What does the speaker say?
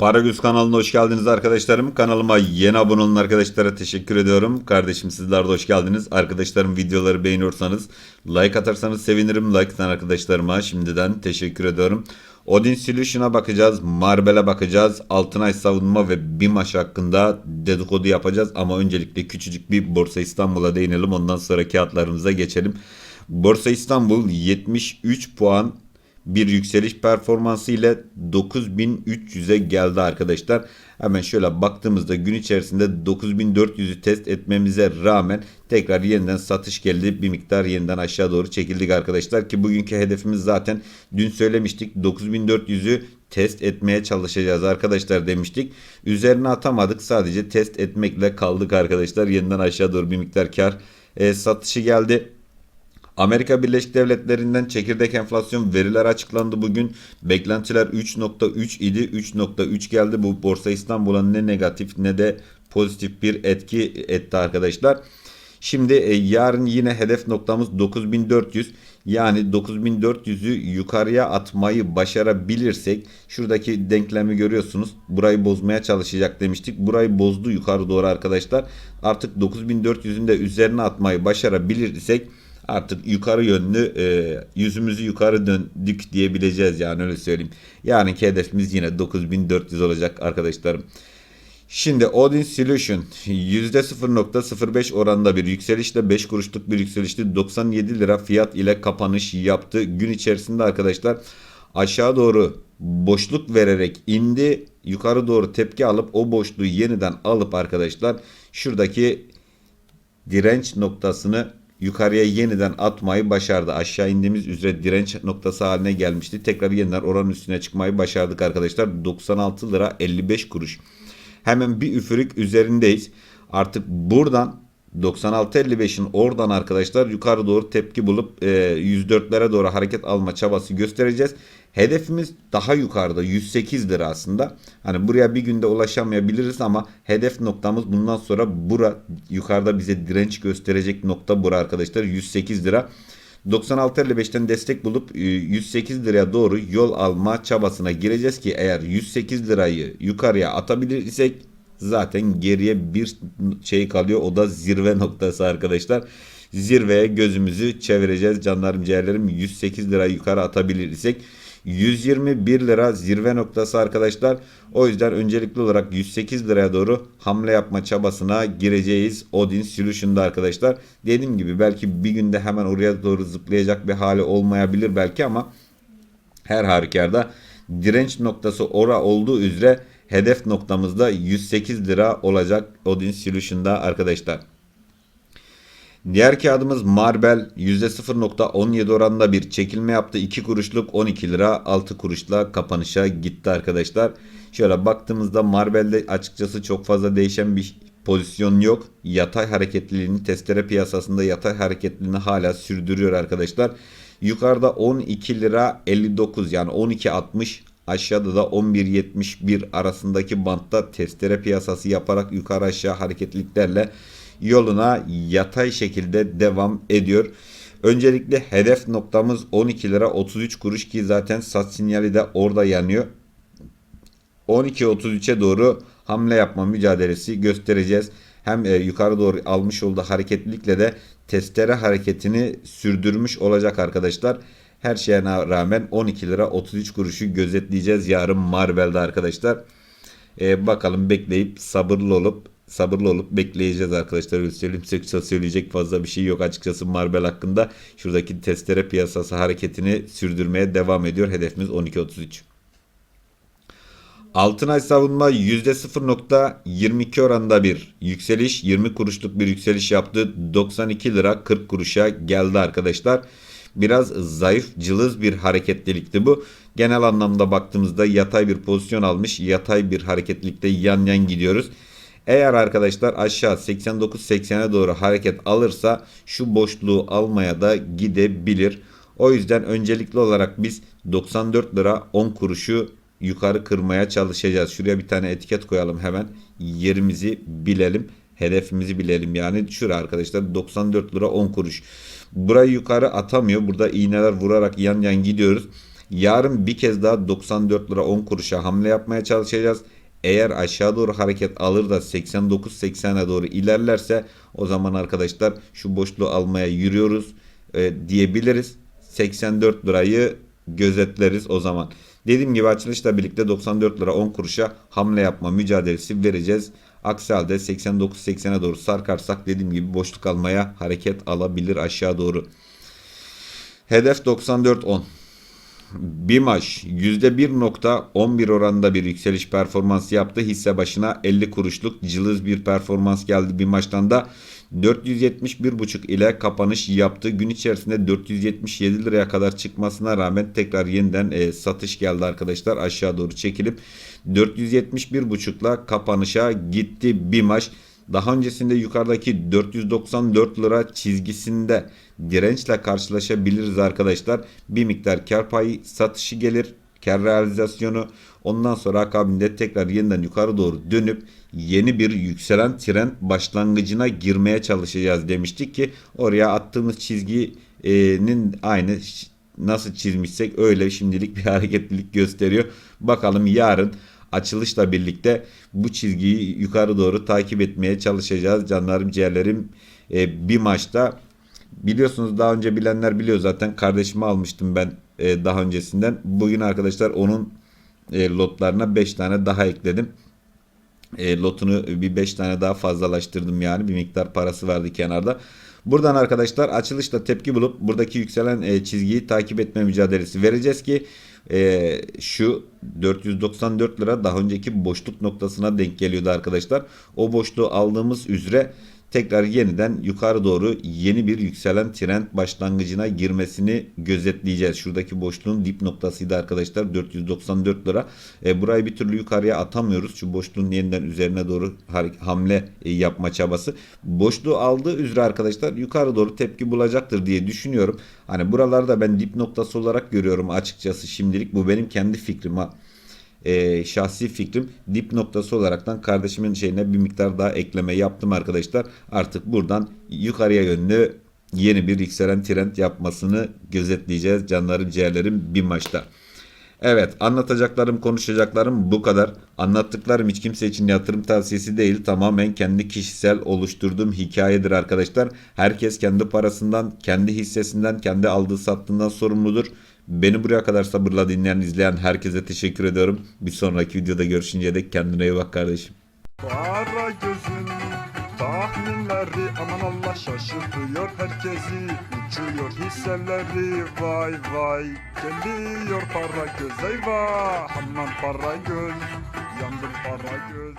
Paragöz kanalına hoş geldiniz arkadaşlarım. Kanalıma yeni abone olan arkadaşlara teşekkür ediyorum. Kardeşim sizler de hoş geldiniz. Arkadaşlarım videoları beğeniyorsanız like atarsanız sevinirim. Like atan arkadaşlarıma şimdiden teşekkür ediyorum. Odin Solution'a bakacağız. Marbel'e bakacağız. Altınay savunma ve BİMAŞ hakkında dedikodu yapacağız. Ama öncelikle küçücük bir Borsa İstanbul'a değinelim. Ondan sonra kağıtlarımıza geçelim. Borsa İstanbul 73 puan bir yükseliş performansı ile 9300'e geldi arkadaşlar. Hemen şöyle baktığımızda gün içerisinde 9400'ü test etmemize rağmen tekrar yeniden satış geldi. Bir miktar yeniden aşağı doğru çekildik arkadaşlar ki bugünkü hedefimiz zaten dün söylemiştik 9400'ü test etmeye çalışacağız arkadaşlar demiştik. Üzerine atamadık sadece test etmekle kaldık arkadaşlar. Yeniden aşağı doğru bir miktar kar e, satışı geldi. Amerika Birleşik Devletleri'nden çekirdek enflasyon verileri açıklandı bugün. Beklentiler 3.3 idi. 3.3 geldi. Bu Borsa İstanbul'a ne negatif ne de pozitif bir etki etti arkadaşlar. Şimdi e, yarın yine hedef noktamız 9400. Yani 9400'ü yukarıya atmayı başarabilirsek şuradaki denklemi görüyorsunuz. Burayı bozmaya çalışacak demiştik. Burayı bozdu yukarı doğru arkadaşlar. Artık 9400'ün de üzerine atmayı başarabilirsek artık yukarı yönlü e, yüzümüzü yukarı döndük diyebileceğiz yani öyle söyleyeyim. Yarınki hedefimiz yine 9400 olacak arkadaşlarım. Şimdi Odin Solution %0.05 oranında bir yükselişle 5 kuruşluk bir yükselişti. 97 lira fiyat ile kapanış yaptı. Gün içerisinde arkadaşlar aşağı doğru boşluk vererek indi. Yukarı doğru tepki alıp o boşluğu yeniden alıp arkadaşlar şuradaki direnç noktasını yukarıya yeniden atmayı başardı. Aşağı indiğimiz üzere direnç noktası haline gelmişti. Tekrar yeniden oranın üstüne çıkmayı başardık arkadaşlar. 96 lira 55 kuruş. Hemen bir üfürük üzerindeyiz. Artık buradan 96.55'in oradan arkadaşlar yukarı doğru tepki bulup e, 104'lere doğru hareket alma çabası göstereceğiz. Hedefimiz daha yukarıda 108 lira aslında. Hani buraya bir günde ulaşamayabiliriz ama hedef noktamız bundan sonra bura yukarıda bize direnç gösterecek nokta bura arkadaşlar 108 lira. 96.55'ten destek bulup 108 liraya doğru yol alma çabasına gireceğiz ki eğer 108 lirayı yukarıya atabilirsek zaten geriye bir şey kalıyor o da zirve noktası arkadaşlar. Zirveye gözümüzü çevireceğiz canlarım ciğerlerim 108 lira yukarı atabilirsek 121 lira zirve noktası arkadaşlar. O yüzden öncelikli olarak 108 liraya doğru hamle yapma çabasına gireceğiz Odin Solution'da arkadaşlar. Dediğim gibi belki bir günde hemen oraya doğru zıplayacak bir hali olmayabilir belki ama her halükarda direnç noktası ora olduğu üzere hedef noktamızda 108 lira olacak Odin Solution'da arkadaşlar. Diğer kağıdımız Marbel %0.17 oranında bir çekilme yaptı. 2 kuruşluk 12 lira 6 kuruşla kapanışa gitti arkadaşlar. Şöyle baktığımızda Marbel'de açıkçası çok fazla değişen bir pozisyon yok. Yatay hareketliliğini testere piyasasında yatay hareketliliğini hala sürdürüyor arkadaşlar. Yukarıda 12 lira 59 yani 12.60 aşağıda da 11.71 arasındaki bantta testere piyasası yaparak yukarı aşağı hareketliliklerle yoluna yatay şekilde devam ediyor. Öncelikle hedef noktamız 12 lira 33 kuruş ki zaten sat sinyali de orada yanıyor. 12.33'e doğru hamle yapma mücadelesi göstereceğiz. Hem e, yukarı doğru almış olduğu hareketlilikle de testere hareketini sürdürmüş olacak arkadaşlar. Her şeye rağmen 12 lira 33 kuruşu gözetleyeceğiz yarın Marvel'de arkadaşlar. E, bakalım bekleyip sabırlı olup sabırlı olup bekleyeceğiz arkadaşlar. Söksa söyleyecek fazla bir şey yok açıkçası Marvel hakkında. Şuradaki testere piyasası hareketini sürdürmeye devam ediyor. Hedefimiz 12.33. Altınay savunma %0.22 oranında bir yükseliş. 20 kuruşluk bir yükseliş yaptı. 92 lira 40 kuruşa geldi arkadaşlar. Biraz zayıf cılız bir hareketlilikti bu. Genel anlamda baktığımızda yatay bir pozisyon almış. Yatay bir hareketlilikte yan yan gidiyoruz. Eğer arkadaşlar aşağı 89-80'e doğru hareket alırsa şu boşluğu almaya da gidebilir. O yüzden öncelikli olarak biz 94 lira 10 kuruşu yukarı kırmaya çalışacağız. Şuraya bir tane etiket koyalım hemen. Yerimizi bilelim. Hedefimizi bilelim yani. Şuraya arkadaşlar 94 lira 10 kuruş. Burayı yukarı atamıyor. Burada iğneler vurarak yan yan gidiyoruz. Yarın bir kez daha 94 lira 10 kuruşa hamle yapmaya çalışacağız. Eğer aşağı doğru hareket alır da 89-80'e doğru ilerlerse o zaman arkadaşlar şu boşluğu almaya yürüyoruz e, diyebiliriz. 84 lirayı gözetleriz o zaman. Dediğim gibi açılışla birlikte 94 lira 10 kuruşa hamle yapma mücadelesi vereceğiz. Aksi halde 89-80'e doğru sarkarsak dediğim gibi boşluk almaya hareket alabilir aşağı doğru. Hedef 94-10. BİMAŞ %1.11 oranında bir yükseliş performansı yaptı. Hisse başına 50 kuruşluk cılız bir performans geldi BİMAŞ'tan da. 471.5 ile kapanış yaptı. Gün içerisinde 477 liraya kadar çıkmasına rağmen tekrar yeniden e, satış geldi arkadaşlar. Aşağı doğru çekilip 471.5 ile kapanışa gitti BİMAŞ. Daha öncesinde yukarıdaki 494 lira çizgisinde dirençle karşılaşabiliriz arkadaşlar. Bir miktar kar payı satışı gelir. Kar realizasyonu ondan sonra akabinde tekrar yeniden yukarı doğru dönüp yeni bir yükselen trend başlangıcına girmeye çalışacağız demiştik ki oraya attığımız çizginin aynı nasıl çizmişsek öyle şimdilik bir hareketlilik gösteriyor. Bakalım yarın açılışla birlikte bu çizgiyi yukarı doğru takip etmeye çalışacağız. Canlarım ciğerlerim e, bir maçta biliyorsunuz daha önce bilenler biliyor zaten kardeşimi almıştım ben e, daha öncesinden. Bugün arkadaşlar onun e, lotlarına 5 tane daha ekledim. E, lotunu bir 5 tane daha fazlalaştırdım yani bir miktar parası vardı kenarda. Buradan arkadaşlar açılışta tepki bulup buradaki yükselen e, çizgiyi takip etme mücadelesi vereceğiz ki e, şu 494 lira daha önceki boşluk noktasına denk geliyordu arkadaşlar. O boşluğu aldığımız üzere tekrar yeniden yukarı doğru yeni bir yükselen trend başlangıcına girmesini gözetleyeceğiz. Şuradaki boşluğun dip noktasıydı arkadaşlar 494 lira. E, burayı bir türlü yukarıya atamıyoruz. Şu boşluğun yeniden üzerine doğru hamle e, yapma çabası. Boşluğu aldığı üzere arkadaşlar yukarı doğru tepki bulacaktır diye düşünüyorum. Hani buralarda ben dip noktası olarak görüyorum açıkçası şimdilik. Bu benim kendi fikrim ha e, şahsi fikrim dip noktası olaraktan kardeşimin şeyine bir miktar daha ekleme yaptım arkadaşlar. Artık buradan yukarıya yönlü yeni bir yükselen trend yapmasını gözetleyeceğiz canlarım ciğerlerim bir maçta. Evet anlatacaklarım konuşacaklarım bu kadar. Anlattıklarım hiç kimse için yatırım tavsiyesi değil. Tamamen kendi kişisel oluşturduğum hikayedir arkadaşlar. Herkes kendi parasından, kendi hissesinden, kendi aldığı sattığından sorumludur. Beni buraya kadar sabırla dinleyen, izleyen herkese teşekkür ediyorum. Bir sonraki videoda görüşünceye dek kendine iyi bak kardeşim. Kara gözün tahminleri aman Allah şaşırtıyor herkesi Uçuyor hisseleri vay vay Geliyor para göz eyvah Aman para göz yandım para göz